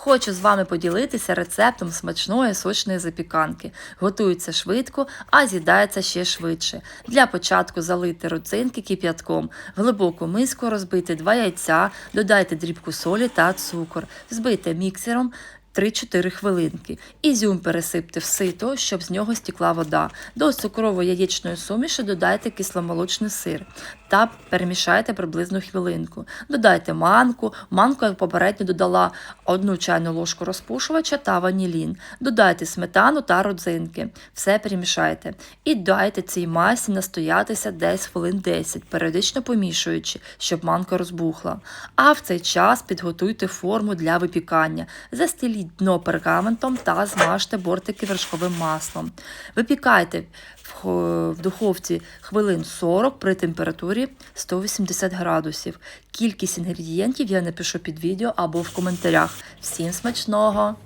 Хочу з вами поділитися рецептом смачної сочної запіканки. Готується швидко, а з'їдається ще швидше. Для початку залити родзинки кип'ятком. В глибоку миску розбити 2 яйця, додайте дрібку солі та цукор. Збийте міксером 3-4 хвилинки. Ізюм пересипте в сито, щоб з нього стікла вода. До цукрово-яєчної суміші додайте кисломолочний сир та перемішайте приблизно хвилинку. Додайте манку. Манку, як попередньо додала 1 чайну ложку розпушувача та ванілін. Додайте сметану та родзинки. Все перемішайте. І дайте цій масі настоятися десь хвилин 10, періодично помішуючи, щоб манка розбухла. А в цей час підготуйте форму для випікання. Застеліть дно пергаментом та змажте бортики вершковим маслом. Випікайте в духовці хвилин 40 при температурі 180 градусів. Кількість інгредієнтів я напишу під відео або в коментарях. Всім смачного!